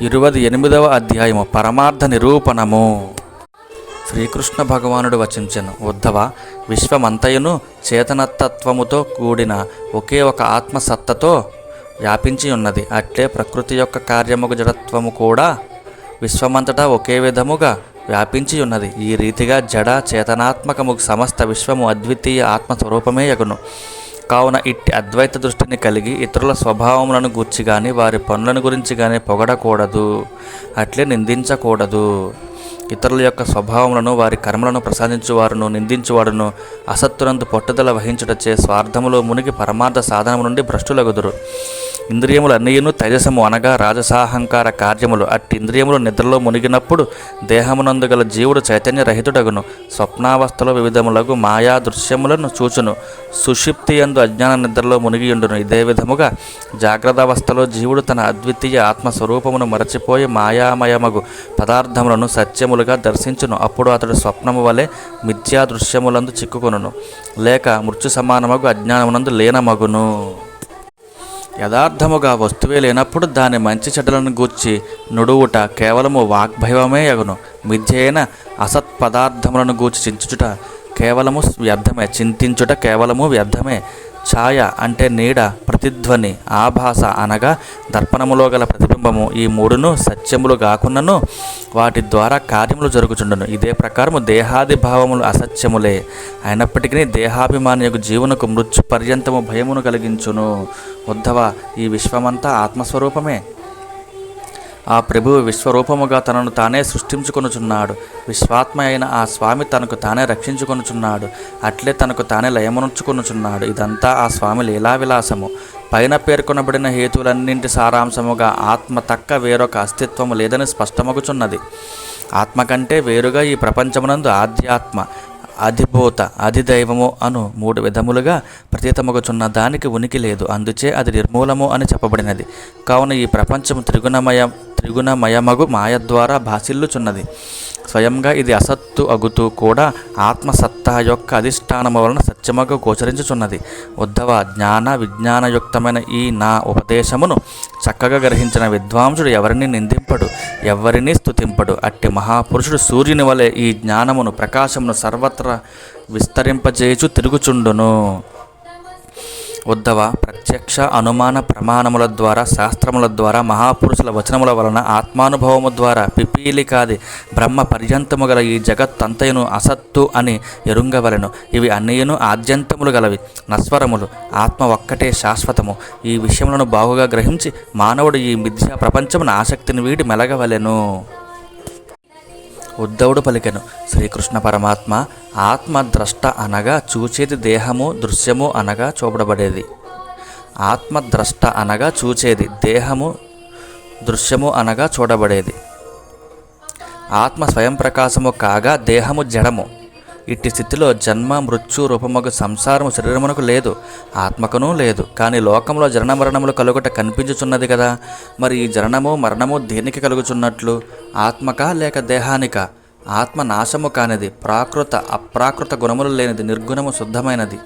ఇరవై ఎనిమిదవ అధ్యాయము పరమార్థ నిరూపణము. శ్రీకృష్ణ భగవానుడు వచించెను ఉద్ధవ విశ్వమంతయును చేతనతత్వముతో కూడిన ఒకే ఒక ఆత్మసత్తతో వ్యాపించి ఉన్నది. అట్లే ప్రకృతి యొక్క కార్యముకు జడత్వము కూడా విశ్వమంతటా ఒకే విధముగా వ్యాపించి ఉన్నది. ఈ రీతిగా జడ చేతనాత్మకము సమస్త విశ్వము అద్వితీయ ఆత్మస్వరూపమే యగును కావున ఇట్టి అద్వైత దృష్టిని కలిగి ఇతరుల స్వభావములను గూర్చి కానీ వారి పనులను గురించి కానీ పొగడకూడదు. అట్లే నిందించకూడదు. ఇతరుల యొక్క స్వభావములను వారి కర్మలను ప్రసాదించువారును నిందించువాడును అసత్తునందు పట్టుదల వహించుటచే స్వార్థములో మునిగి పరమార్థ సాధనము నుండి భ్రష్టులగుదురు. ఇంద్రియములు అన్నీయును తైజసము అనగా రాజసాహంకార కార్యములు. అట్టి ఇంద్రియములు నిద్రలో మునిగినప్పుడు దేహమునందు గల జీవుడు చైతన్య రహితుడగును స్వప్నావస్థలో వివిధములగు మాయా దృశ్యములను చూచును. సుషిప్తి యందు అజ్ఞాన నిద్రలో మునిగియుండును. ఇదే విధముగా జాగ్రత్తావస్థలో జీవుడు తన అద్వితీయ ఆత్మస్వరూపమును మరచిపోయి మాయామయమగు పదార్థములను సత్యములుగా దర్శించును. అప్పుడు అతడు స్వప్నము వలె మిథ్యా దృశ్యములందు చిక్కుకొనును. లేక మృత్యు సమానమగు అజ్ఞానమునందు లీనమగును. యథార్థముగా వస్తువే లేనప్పుడు దాని మంచి చెడ్డలను గూర్చి నుడువుట కేవలము వాగ్భైవమే యగును మిథ్య అయిన అసత్ పదార్థములను గూర్చి చించుట కేవలము వ్యర్థమే చింతించుట కేవలము వ్యర్థమే. ఛాయ అంటే నీడ ప్రతిధ్వని ఆభాస అనగా దర్పణములో గల ప్రతిబింబము. ఈ మూడును సత్యములు కాకున్నను వాటి ద్వారా కార్యములు జరుగుచుండను. ఇదే ప్రకారము దేహాది భావములు అసత్యములే. అయినప్పటికీ దేహాభిమాని యొక్క జీవనకు మృత్యు పర్యంతము భయమును కలిగించును. ఉద్ధవ ఈ విశ్వమంతా ఆత్మస్వరూపమే. ఆ ప్రభువు విశ్వరూపముగా తనను తానే సృష్టించుకొనుచున్నాడు. విశ్వాత్మ అయిన ఆ స్వామి తనకు తానే రక్షించుకొనుచున్నాడు. అట్లే తనకు తానే లయమనుచుకొనుచున్నాడు ఇదంతా ఆ స్వామి లీలా విలాసము పైన పేర్కొనబడిన హేతువులన్నింటి సారాంశముగా ఆత్మ తక్క వేరొక అస్తిత్వము లేదని స్పష్టమగుచున్నది. ఆత్మ కంటే వేరుగా ఈ ప్రపంచమునందు ఆధ్యాత్మ అధిభూత అధిదైవము అను మూడు విధములుగా ప్రతీతమగుచున్న దానికి ఉనికి లేదు. అందుచే అది నిర్మూలము అని చెప్పబడినది. కావున ఈ ప్రపంచము త్రిగుణమయం త్రిగుణమయమగు మాయ ద్వారా భాసిల్లుచున్నది. స్వయంగా ఇది అసత్తు అగుతూ కూడా ఆత్మసత్తా యొక్క అధిష్టానము వలన సత్యముగా గోచరించుచున్నది. ఉద్ధవ జ్ఞాన విజ్ఞానయుక్తమైన ఈ నా ఉపదేశమును చక్కగా గ్రహించిన విద్వాంసుడు ఎవరిని నిందింపడు ఎవరిని స్తుతింపడు. అట్టి మహాపురుషుడు సూర్యుని వలె ఈ జ్ఞానమును ప్రకాశమును సర్వత్రా విస్తరింపజేయచు తిరుగుచుండును. ఉద్ధవ ప్రత్యక్ష అనుమాన ప్రమాణముల ద్వారా శాస్త్రముల ద్వారా మహాపురుషుల వచనముల వలన ఆత్మానుభవము ద్వారా పిపీలికాది బ్రహ్మ పర్యంతము గల ఈ జగత్తంతయును అసత్తు అని ఎరుంగవలెను. ఇవి అన్నీయును ఆద్యంతములు గలవి. నస్వరములు ఆత్మ ఒక్కటే శాశ్వతము. ఈ విషయములను బాగుగా గ్రహించి మానవుడు ఈ మిథ్యా ప్రపంచమున ఆసక్తిని వీడి మెలగవలెను. ఉద్ధవుడు పలికెను. శ్రీకృష్ణ పరమాత్మ ఆత్మద్రష్ట అనగా చూచేది దేహము దృశ్యము అనగా చూపబడేది. ఆత్మద్రష్ట అనగా చూచేది దేహము దృశ్యము అనగా చూడబడేది. ఆత్మ స్వయం ప్రకాశము కాగా దేహము జడము. ఇట్టి స్థితిలో జన్మ మృత్యు రూపమగు సంసారము శరీరమునకు లేదు ఆత్మకును లేదు. కానీ లోకంలో జనన మరణములు కలుగుట కనిపించుచున్నది కదా. మరి ఈ జననము మరణము దేనికి కలుగుచున్నట్లు? ఆత్మక లేక దేహానిక? ఆత్మ నాశము కానిది ప్రాకృత అప్రాకృత గుణములు లేనిది నిర్గుణము శుద్ధమైనది.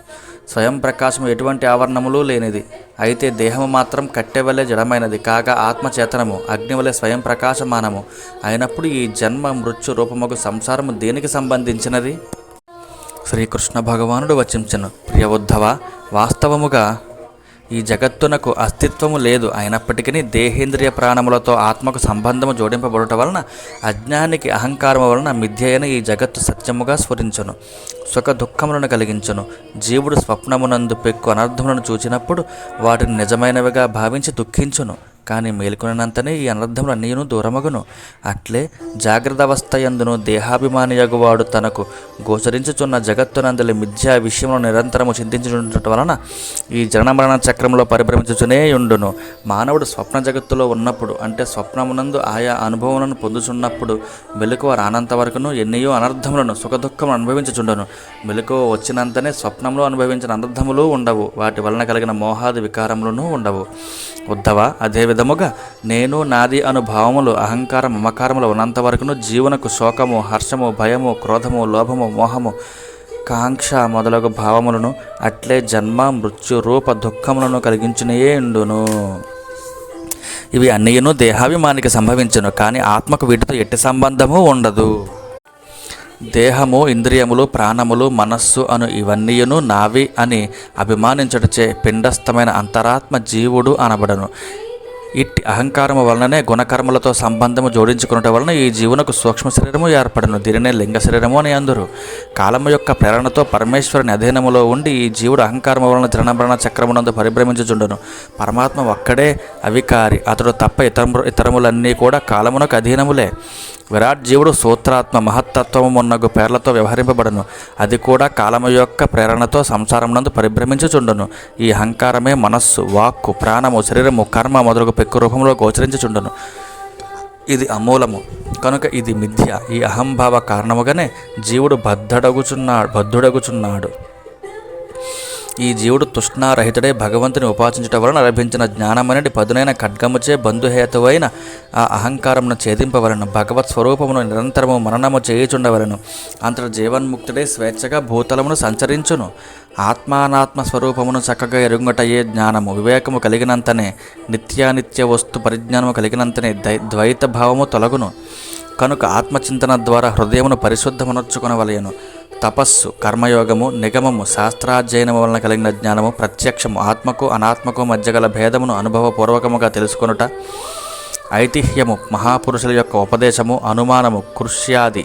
స్వయం ప్రకాశము ఎటువంటి ఆవరణములు లేనిది. అయితే దేహము మాత్రం కట్టెవలే జడమైనది కాగా ఆత్మచేతనము అగ్నివలె అగ్నివలే స్వయం ప్రకాశమానము. అయినప్పుడు ఈ జన్మ మృత్యు రూపమగు సంసారము దేనికి సంబంధించినది? శ్రీకృష్ణ భగవానుడు వచించను. ప్రియవుద్ధవ వాస్తవముగా ఈ జగత్తునకు అస్తిత్వము లేదు. అయినప్పటికీ దేహేంద్రియ ప్రాణములతో ఆత్మకు సంబంధము జోడింపబడట వలన అజ్ఞానికి అహంకారము వలన మిథ్యైన ఈ జగత్తు సత్యముగా స్ఫురించును. సుఖ దుఃఖములను కలిగించును. జీవుడు స్వప్నమునందు పెక్కు అనర్థములను చూచినప్పుడు వాటిని నిజమైనవిగా భావించి దుఃఖించును. కానీ మేల్కొనినంతనే ఈ అనర్థములు నేను దూరమగును. అట్లే జాగ్రత్త అవస్థ యందును దేహాభిమానియగువాడు తనకు గోచరించుచున్న జగత్తునందలి మిథ్యా విషయంలో నిరంతరము చింతించుండటం వలన ఈ జనన మరణ చక్రంలో పరిభ్రమించుచునే ఉండును. మానవుడు స్వప్న జగత్తులో ఉన్నప్పుడు అంటే స్వప్నమునందు ఆయా అనుభవములను పొందుచున్నప్పుడు మెలకువ రానంత వరకును ఎన్నయో అనర్థములను సుఖదుఖములు అనుభవించుచుండును. మెలకువ వచ్చినంతనే స్వప్నంలో అనుభవించిన అనర్థములు ఉండవు. వాటి వలన కలిగిన మోహాది వికారములను ఉండవు. ఉద్ధవ? అదే విధముగా నేను నాది అను భావములు అహంకార మమకారములు ఉన్నంత వరకును జీవనకు శోకము హర్షము భయము క్రోధము లోభము మోహము కాంక్ష మొదలగు భావములను అట్లే జన్మ మృత్యు రూప దుఃఖములను కలిగించునే ఉండును. ఇవి అన్నీయును దేహాభిమానికి సంభవించును కానీ ఆత్మకు వీటితో ఎట్టి సంబంధము ఉండదు. దేహము ఇంద్రియములు ప్రాణములు మనస్సు అను ఇవన్నీయును నావి అని అభిమానించుటచే పిండస్థమైన అంతరాత్మ జీవుడు అనబడను. ఇట్టి అహంకారము వలననే గుణకర్మలతో సంబంధము జోడించుకున్నట వలన ఈ జీవునకు సూక్ష్మ శరీరము ఏర్పడను. దీనినే లింగ శరీరము అని అందరు. కాలము యొక్క ప్రేరణతో పరమేశ్వరుని అధీనములో ఉండి ఈ జీవుడు అహంకారము వలన జనమరణ చక్రమునందు పరిభ్రమించుచుండును. పరమాత్మ ఒక్కడే అవికారి. అతడు తప్ప ఇతరము ఇతరములన్నీ కూడా కాలమునకు అధీనములే. విరాట్ జీవుడు సూత్రాత్మ మహత్తత్వము ఉన్నగు పేర్లతో వ్యవహరింపబడను. అది కూడా కాలము యొక్క ప్రేరణతో సంసారమునందు పరిభ్రమించుచుండును. ఈ అహంకారమే మనస్సు వాక్కు ప్రాణము శరీరము కర్మ మొదలగు పెక్కు రూపంలో గోచరించుచుండును. ఇది అమూలము. కనుక ఇది మిథ్య. ఈ అహంభావ కారణముగానే జీవుడు బద్ధడగుచున్నాడు బద్దుడగుచున్నాడు ఈ జీవుడు తృష్ణారహితుడై భగవంతుని ఉపాసించటం వలన లభించిన జ్ఞానమనేది పదునైన ఖడ్గముచే బంధుహేతువైన ఆ అహంకారమును ఛేదింపవలను భగవత్ స్వరూపమును నిరంతరము మననము చేయుచుండవలను. అంతటి జీవన్ముక్తుడై స్వేచ్ఛగా భూతలమును సంచరించును. ఆత్మానాత్మ స్వరూపమును చక్కగా ఎరుగుటయే జ్ఞానము వివేకము కలిగినంతనే నిత్యానిత్య వస్తు పరిజ్ఞానము కలిగినంతనే దై ద్వైత భావము తొలగును. కనుక ఆత్మచింతన ద్వారా హృదయమును పరిశుద్ధమనర్చుకొనవలయను తపస్సు కర్మయోగము నిగమము శాస్త్రాధ్యయనము వలన కలిగిన జ్ఞానము ప్రత్యక్షము ఆత్మకు అనాత్మకు మధ్య గల భేదమును అనుభవపూర్వకముగా తెలుసుకొనుట ఐతిహ్యము మహాపురుషుల యొక్క ఉపదేశము అనుమానము కృష్యాది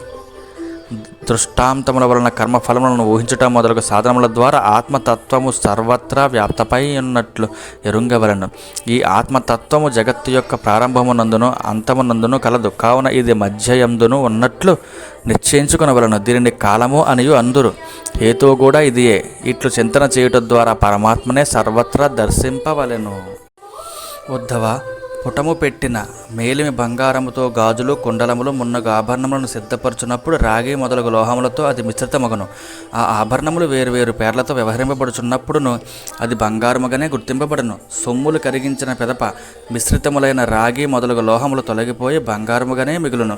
దృష్టాంతముల వలన కర్మఫలములను ఊహించటం మొదలగు సాధనముల ద్వారా ఆత్మతత్వము సర్వత్రా వ్యాప్తపై ఉన్నట్లు ఎరుంగవలను. ఈ ఆత్మతత్వము జగత్తు యొక్క ప్రారంభమునందును అంతమునందును కలదు. కావున ఇది మధ్యయందును ఉన్నట్లు నిశ్చయించుకునవలను. దీనిని కాలము అనియు అందురు. హేతువు కూడా ఇదియే. ఇట్లు చింతన చేయుట ద్వారా పరమాత్మనే సర్వత్రా దర్శింపవలెను. ఉద్ధవ పుటము పెట్టిన మేలిమి బంగారముతో గాజులు కుండలములు మున్నగు ఆభరణములను సిద్ధపరచున్నప్పుడు రాగి మొదలగు లోహములతో అది మిశ్రితమగును. ఆ ఆభరణములు వేరువేరు పేర్లతో వ్యవహరింపబడుచున్నప్పుడును అది బంగారముగానే గుర్తింపబడును. సొమ్ములు కరిగించిన పెదప మిశ్రితములైన రాగి మొదలగు లోహములు తొలగిపోయి బంగారముగానే మిగులును.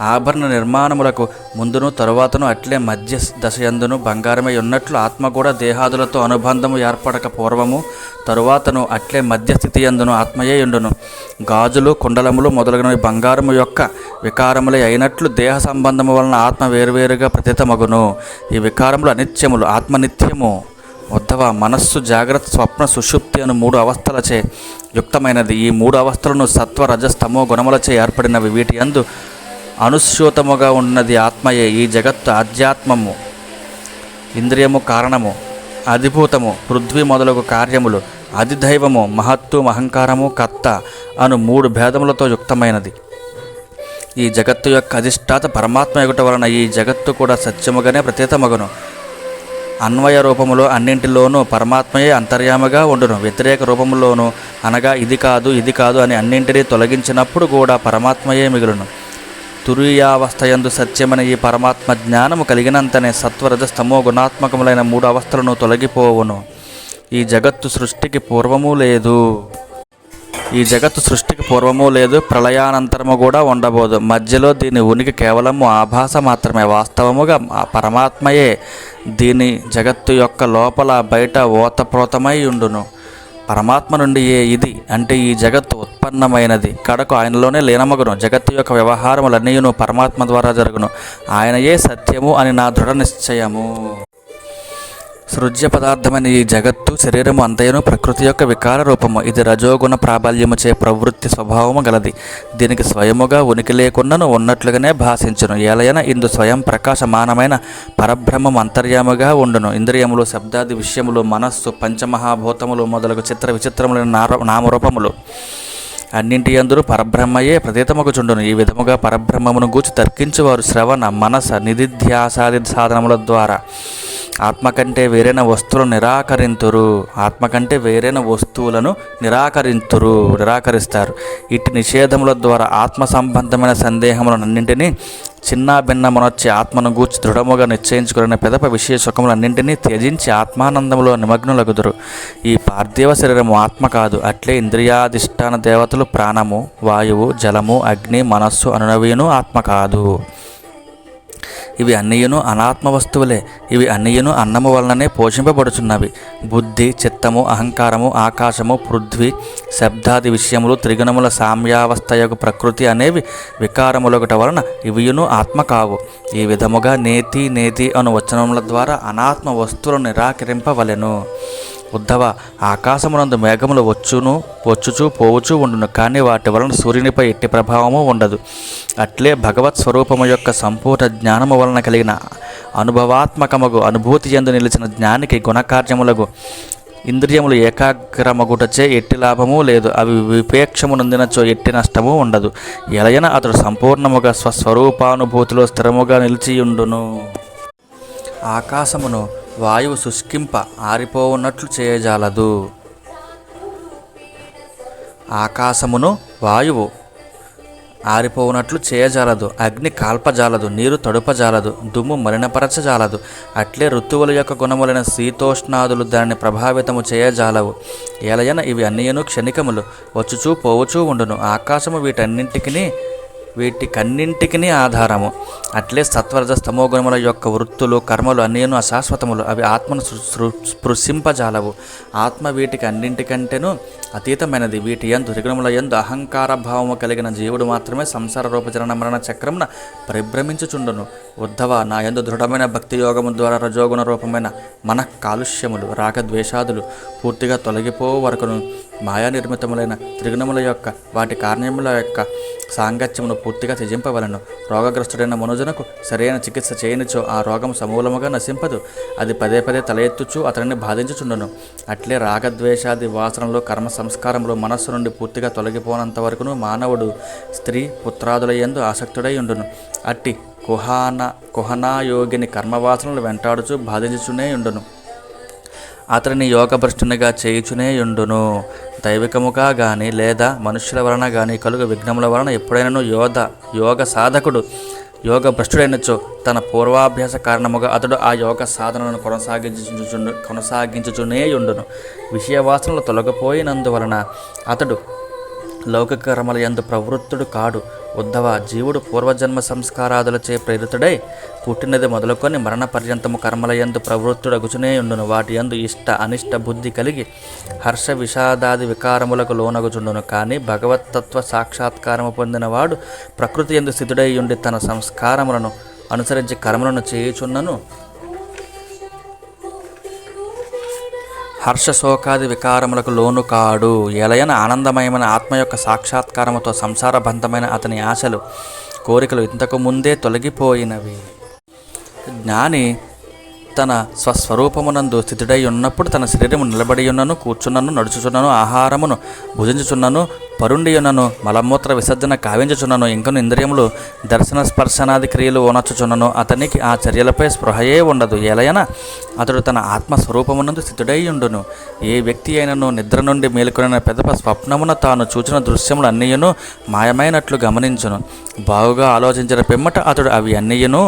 ఆభరణ నిర్మాణములకు ముందును తరువాతను అట్లే మధ్య దశయందును బంగారమై ఉన్నట్లు ఆత్మ కూడా దేహాదులతో అనుబంధము ఏర్పడక పూర్వము తరువాతను అట్లే మధ్యస్థితి అందును ఆత్మయే ఉండును. గాజులు కుండలములు మొదలగునవి బంగారము యొక్క వికారములే అయినట్లు దేహ సంబంధము వలన ఆత్మ వేరువేరుగా ప్రతితమగును. ఈ వికారములు అనిత్యములు ఆత్మ నిత్యము ఉద్ధవ మనస్సు జాగ్రత్త స్వప్న సుషుప్తి అను మూడు అవస్థలచే యుక్తమైనది. ఈ మూడు అవస్థలను సత్వ రజస్తమో గుణములచే ఏర్పడినవి. వీటి యందు అనుస్యూతముగా ఉన్నది ఆత్మయే. ఈ జగత్తు ఆధ్యాత్మము ఇంద్రియము కారణము అధిభూతము పృథ్వీ మొదలగు కార్యములు అధిదైవము మహత్వం అహంకారము కర్త అను మూడు భేదములతో యుక్తమైనది. ఈ జగత్తు యొక్క అధిష్టాత పరమాత్మ ఎగుట వలన ఈ జగత్తు కూడా సత్యముగానే ప్రతీతమగును అన్వయ రూపములో అన్నింటిలోనూ పరమాత్మయే అంతర్యామగా ఉండును. వ్యతిరేక రూపములోనూ అనగా ఇది కాదు ఇది కాదు అని అన్నింటినీ తొలగించినప్పుడు కూడా పరమాత్మయే మిగులును. తురీయావస్థయందు సత్యమైన ఈ పరమాత్మ జ్ఞానము కలిగినంతనే సత్వరజస్తమో గుణాత్మకములైన మూడు అవస్థలను తొలగిపోవును. ఈ జగత్తు సృష్టికి పూర్వము లేదు. ఈ జగత్తు సృష్టికి పూర్వము లేదు ప్రళయానంతరము కూడా ఉండబోదు. మధ్యలో దీని ఉనికి కేవలము ఆభాస మాత్రమే వాస్తవముగా పరమాత్మయే దీని జగత్తు యొక్క లోపల బయట ఓతప్రోతమై ఉండును. పరమాత్మ నుండి ఏ ఇది? అంటే ఈ జగత్తు ఉత్పన్నమైనది. కడకు ఆయనలోనే లీనమగును. జగత్తు యొక్క వ్యవహారములన్నీయును పరమాత్మ ద్వారా జరుగును. ఆయనయే సత్యము అని నా దృఢ నిశ్చయము. సృజ్య పదార్థమైన ఈ జగత్తు శరీరము అంతయును ప్రకృతి యొక్క వికార రూపము. ఇది రజోగుణ ప్రాబల్యముచే ప్రవృత్తి స్వభావము గలది. దీనికి స్వయముగా ఉనికి లేకుండాను ఉన్నట్లుగానే భాషించును. ఏలయన ఇందు స్వయం ప్రకాశమానమైన పరబ్రహ్మం అంతర్యాముగా ఉండును. ఇంద్రియములు శబ్దాది విషయములు మనస్సు పంచమహాభూతములు మొదలగు చిత్ర విచిత్రములైన నార నామరూపములు. అన్నింటి అందరూ పరబ్రహ్మయే ప్రతీతమగుచుండును ఈ విధముగా పరబ్రహ్మమును గూర్చి తర్కించువారు శ్రవణ మనస నిధిధ్యాసాది సాధనముల ద్వారా. ఆత్మ కంటే వేరైన వస్తువులను నిరాకరింతురు. ఆత్మ కంటే వేరైన వస్తువులను నిరాకరింతురు నిరాకరిస్తారు. ఇట్టి నిషేధముల ద్వారా ఆత్మ సంబంధమైన సందేహములన్నింటినీ చిన్న భిన్నమునొచ్చి ఆత్మను గూర్చి దృఢముగా నిశ్చయించుకున్న పెదప విషయ సుఖములన్నింటినీ త్యజించి ఆత్మానందంలో నిమగ్నులగుదురు. ఈ పార్థివ శరీరము ఆత్మ కాదు. అట్లే ఇంద్రియాధిష్టాన దేవతలు ప్రాణము వాయువు జలము అగ్ని మనస్సు అనునవీను ఆత్మ కాదు. ఇవి అన్నయ్యను అనాత్మ వస్తువులే. ఇవి అన్నయ్యను అన్నము వలననే పోషింపబడుచున్నవి. బుద్ధి చిత్తము అహంకారము ఆకాశము పృథ్వీ శబ్దాది విషయములు త్రిగుణముల సామ్యావస్థ యొక్క ప్రకృతి అనేవి వికారములొకట వలన ఇవియును ఆత్మ కావు ఈ విధముగా నేతి నేతి అను వచనముల ద్వారా అనాత్మ వస్తువులను నిరాకరింపవలెను. ఉద్ధవ ఆకాశమునందు మేఘములు వచ్చును వచ్చుచూ పోవుచూ ఉండును. కానీ వాటి వలన సూర్యునిపై ఎట్టి ప్రభావము ఉండదు. అట్లే భగవత్ స్వరూపము యొక్క సంపూర్ణ జ్ఞానము వలన కలిగిన అనుభవాత్మకముగు అనుభూతి ఎందు నిలిచిన జ్ఞానికి గుణకార్యములకు ఇంద్రియములు ఏకాగ్రమగుటచే ఎట్టి లాభము లేదు. అవి విపేక్షము నొందినచో ఎట్టి నష్టము ఉండదు. ఎలయన అతడు సంపూర్ణముగా స్వస్వరూపానుభూతిలో స్థిరముగా నిలిచియుండును. ఆకాశమును వాయువు శుష్కింప ఆరిపోవున్నట్లు చేయజాలదు. ఆకాశమును వాయువు ఆరిపోవునట్లు చేయజాలదు. అగ్ని కాల్పజాలదు నీరు తడుపజాలదు దుమ్ము మలినపరచజాలదు. అట్లే ఋతువుల యొక్క గుణములైన శీతోష్ణాదులు దానిని ప్రభావితము చేయజాలవు. ఏలయన ఇవి అన్నియను క్షణికములు వచ్చుచూ పోవుచూ ఉండును. ఆకాశము వీటన్నింటికి వీటికన్నింటికి ఆధారము. అట్లే సత్వరజ స్తమో గుణముల యొక్క వృత్తులు కర్మలు అన్నీను అశాశ్వతములు. అవి ఆత్మను స్పృశింపజాలవు. ఆత్మ వీటికి అన్నింటికంటేను అతీతమైనది. వీటి ఎందు త్రిగుణముల యందు అహంకార భావము కలిగిన జీవుడు మాత్రమే సంసార రూపచరణ మరణ చక్రమున పరిభ్రమించుచుండును. ఉద్ధవ నా యందు దృఢమైన భక్తి యోగము ద్వారా రజోగుణ రూపమైన మన కాలుష్యములు రాగద్వేషాదులు పూర్తిగా తొలగిపో వరకును మాయా నిర్మితములైన త్రిగుణముల యొక్క వాటి కారణముల యొక్క సాంగత్యమును పూర్తిగా త్యజింపవలను. రోగగ్రస్తుడైన మనుజునకు సరైన చికిత్స చేయనిచో ఆ రోగం సమూలముగా నశింపదు. అది పదే పదే తల ఎత్తుచు అతనిని బాధించుచుండును. అట్లే రాగద్వేషాది వాసనలు కర్మ సంస్కారములు మనస్సు నుండి పూర్తిగా తొలగిపోనంత వరకును మానవుడు స్త్రీ పుత్రాదుల యందు ఆసక్తుడై ఉండును. అట్టి కుహాన కుహనాయోగిని కర్మవాసనలు వెంటాడుచు బాధించుచునే ఉండును. అతనిని యోగభ్రష్టునిగా చేయుచునే ఉండును. దైవికముగా గాని లేదా మనుష్యుల వలన కానీ కలుగు విఘ్నముల వలన ఎప్పుడైనాను యోధ యోగ సాధకుడు యోగ భ్రష్టుడైనచో తన పూర్వాభ్యాస కారణముగా అతడు ఆ యోగ సాధనను కొనసాగించుచుండు కొనసాగించుచునే ఉండును. విషయవాసనలు తొలగిపోయినందువలన అతడు లౌకిక కర్మల యందు ప్రవృత్తుడు కాడు. ఉద్ధవ జీవుడు పూర్వజన్మ సంస్కారాదులచే ప్రేరితుడై పుట్టినది మొదలుకొని మరణ పర్యంతము కర్మల యందు ప్రవృత్తుడగుచునే ఉండును. వాటి యందు ఇష్ట అనిష్ట బుద్ధి కలిగి హర్ష విషాదాది వికారములకు లోనగుచుండును. కానీ భగవత్తత్వ సాక్షాత్కారము పొందినవాడు ప్రకృతి యందు స్థితుడై ఉండి తన సంస్కారములను అనుసరించి కర్మలను చేయుచున్నను. హర్షశోకాది వికారములకు లోను కాడు. ఎలయన ఆనందమయమైన ఆత్మ యొక్క సాక్షాత్కారముతో సంసారబంధమైన అతని ఆశలు కోరికలు ఇంతకు ముందే తొలగిపోయినవి. జ్ఞాని తన స్వస్వరూపమునందు స్థితుడై ఉన్నప్పుడు తన శరీరము నిలబడి ఉన్నను కూర్చున్నను నడుచుచున్నను ఆహారమును భుజించుచున్నను పరుండియునను మలమూత్ర విసర్జన కావించుచున్నను ఇంకను ఇంద్రియములు దర్శన స్పర్శనాది క్రియలు ఓనర్చుచున్నను అతనికి ఆ చర్యలపై స్పృహయే ఉండదు. ఎలయన అతడు తన ఆత్మస్వరూపమునందు స్థితుడై ఉండును ఏ వ్యక్తి అయినను నిద్ర నుండి మేలుకొనిన పెదప స్వప్నమున తాను చూచిన దృశ్యములు అన్నీయును మాయమైనట్లు గమనించును. బాగుగా ఆలోచించిన పిమ్మట అతడు అవి అన్నీయును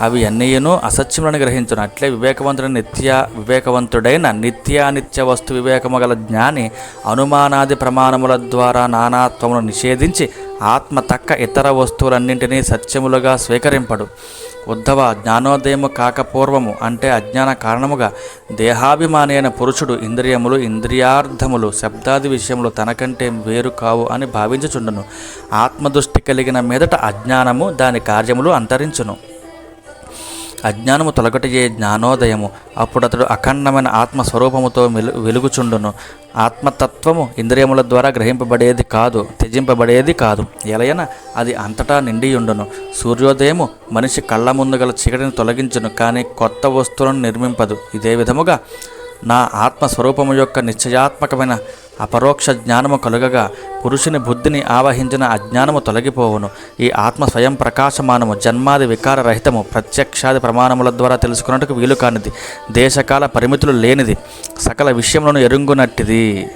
అవి అన్నయ్యను అసత్యములను గ్రహించును. అట్లే వివేకవంతుడు నిత్య వివేకవంతుడైన నిత్యానిత్య వస్తు వివేకము గల జ్ఞాని అనుమానాది ప్రమాణముల ద్వారా నానాత్వమును నిషేధించి ఆత్మ తక్క ఇతర వస్తువులన్నింటినీ సత్యములుగా స్వీకరింపడు. ఉద్ధవ జ్ఞానోదయము కాకపూర్వము అంటే అజ్ఞాన కారణముగా దేహాభిమాని అయిన పురుషుడు ఇంద్రియములు ఇంద్రియార్థములు శబ్దాది విషయములు తనకంటే వేరు కావు అని భావించుచుండును. ఆత్మదృష్టి కలిగిన మీదట అజ్ఞానము దాని కార్యములు అంతరించును. అజ్ఞానము తొలగటయే జ్ఞానోదయము. అప్పుడు అతడు అఖండమైన ఆత్మస్వరూపముతో వెలు వెలుగుచుండును. ఆత్మతత్వము ఇంద్రియముల ద్వారా గ్రహింపబడేది కాదు త్యజింపబడేది కాదు. ఎలయన అది అంతటా నిండియుండును. సూర్యోదయము మనిషి కళ్ళ ముందు గల చీకటిని తొలగించును కానీ కొత్త వస్తువులను నిర్మింపదు. ఇదే విధముగా నా ఆత్మస్వరూపము యొక్క నిశ్చయాత్మకమైన అపరోక్ష జ్ఞానము కలుగగా పురుషుని బుద్ధిని ఆవహించిన అజ్ఞానము తొలగిపోవును. ఈ ఆత్మ స్వయం ప్రకాశమానము జన్మాది వికార రహితము ప్రత్యక్షాది ప్రమాణముల ద్వారా తెలుసుకున్నట్టుకు వీలు కానిది దేశకాల పరిమితులు లేనిది. సకల విషయంలోనూ ఎరుంగునట్టిది.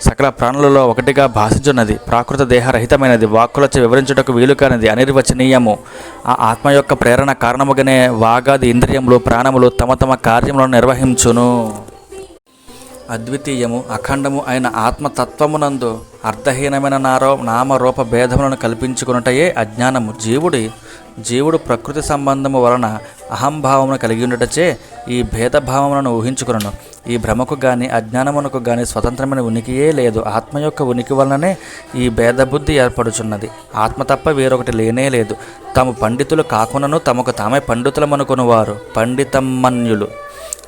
సకల ప్రాణులలో ఒకటిగా భాషించున్నది ప్రాకృత దేహరహితమైనది వాక్కులచే వివరించుటకు వీలు కానిది అనిర్వచనీయము. ఆ ఆత్మ యొక్క ప్రేరణ కారణముగానే వాగాది ఇంద్రియములు ప్రాణములు తమ తమ కార్యములను నిర్వహించును. అద్వితీయము అఖండము అయిన ఆత్మతత్వమునందు అర్థహీనమైన నారో నామరూప భేదములను కల్పించుకున్నటయే అజ్ఞానము. జీవుడి జీవుడు ప్రకృతి సంబంధము వలన అహంభావమును కలిగి ఉండటచే ఈ భేదభావములను ఊహించుకును ఈ భ్రమకు గాని అజ్ఞానమునకు గాని స్వతంత్రమైన ఉనికియే లేదు. ఆత్మ యొక్క ఉనికి వలననే ఈ భేదబుద్ధి ఏర్పడుచున్నది. ఆత్మ తప్ప వేరొకటి లేనే లేదు. తాము పండితులు కాకునను తమకు తామే పండితులమనుకునివారు. పండితమ్మన్యులు.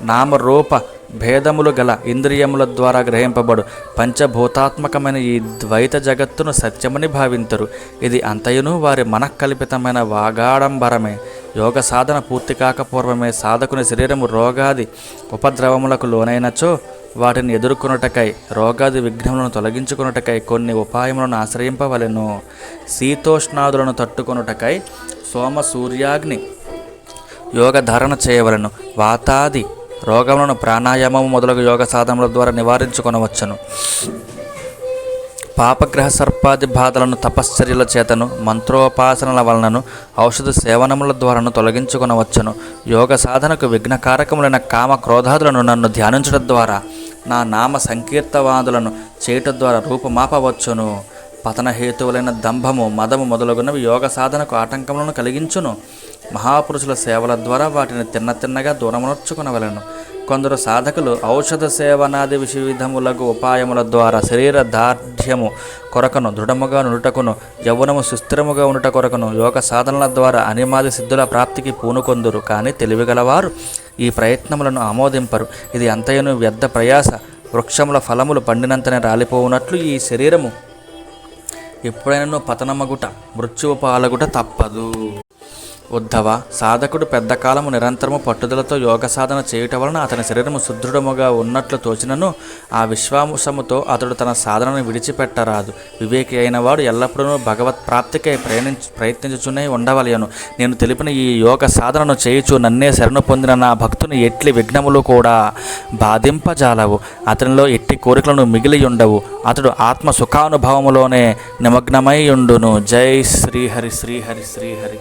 నామరూప భేదములు గల ఇంద్రియముల ద్వారా గ్రహింపబడు పంచభూతాత్మకమైన ఈ ద్వైత జగత్తును సత్యమని భావింతరు. ఇది అంతయును వారి మనఃకల్పితమైన వాగాడంబరమే. యోగ సాధన పూర్తి కాకపూర్వమే సాధకుని శరీరము రోగాది ఉపద్రవములకు లోనైనచో వాటిని ఎదుర్కొనుటకై రోగాది విఘ్నములను తొలగించుకొనుటకై కొన్ని ఉపాయములను ఆశ్రయింపవలెను. శీతోష్ణాదులను తట్టుకొనుటకై సోమ సూర్యాగ్ని యోగ ధారణ చేయవలను. వాతాది రోగములను ప్రాణాయామము మొదలగు యోగ సాధనల ద్వారా నివారించుకొనవచ్చును. పాపగ్రహ సర్పాది బాధలను తపశ్చర్యల చేతను మంత్రోపాసనల వలనను ఔషధ సేవనముల ద్వారాను తొలగించుకొనవచ్చును. యోగ సాధనకు విఘ్నకారకములైన కామ క్రోధాదులను నన్ను ధ్యానించడం ద్వారా నా నామ సంకీర్తవాదులను చేయటం ద్వారా రూపుమాపవచ్చును. పతనహేతువులైన దంభము మదము మొదలగునవి యోగ సాధనకు ఆటంకములను కలిగించును. మహాపురుషుల సేవల ద్వారా వాటిని తిన్న తిన్నగా దూరమునర్చుకునవలను. కొందరు సాధకులు ఔషధ సేవనాది వివిధములకు ఉపాయముల ద్వారా శరీర దార్ఢ్యము కొరకను దృఢముగా నుటకును యవ్వనము సుస్థిరముగా ఉండుట కొరకును యోగ సాధనల ద్వారా అనిమాది సిద్ధుల ప్రాప్తికి పూనుకొందురు. కానీ తెలివిగలవారు ఈ ప్రయత్నములను ఆమోదింపరు. ఇది అంతయును వ్యర్థ ప్రయాస. వృక్షముల ఫలములు పండినంతనే రాలిపోవునట్లు ఈ శరీరము. ఎప్పుడైనా పతనమగుట మృత్యువు పాలగుట తప్పదు. ఉద్ధవ సాధకుడు పెద్దకాలము నిరంతరము పట్టుదలతో యోగ సాధన చేయుట వలన అతని శరీరము సుదృఢముగా ఉన్నట్లు తోచినను ఆ విశ్వాంసముతో అతడు తన సాధనను విడిచిపెట్టరాదు. వివేకి అయిన వాడు ఎల్లప్పుడూ భగవత్ ప్రాప్తికై ప్రయాణించు ప్రయత్నించుచునే ఉండవలయను నేను తెలిపిన ఈ యోగ సాధనను చేయుచు నన్నే శరణు పొందిన నా భక్తుని ఎట్లి విఘ్నములు కూడా బాధింపజాలవు. అతనిలో ఎట్టి కోరికలను మిగిలి ఉండవు అతడు ఆత్మ సుఖానుభవములోనే నిమగ్నమై ఉండును. జై శ్రీహరి శ్రీహరి శ్రీహరి.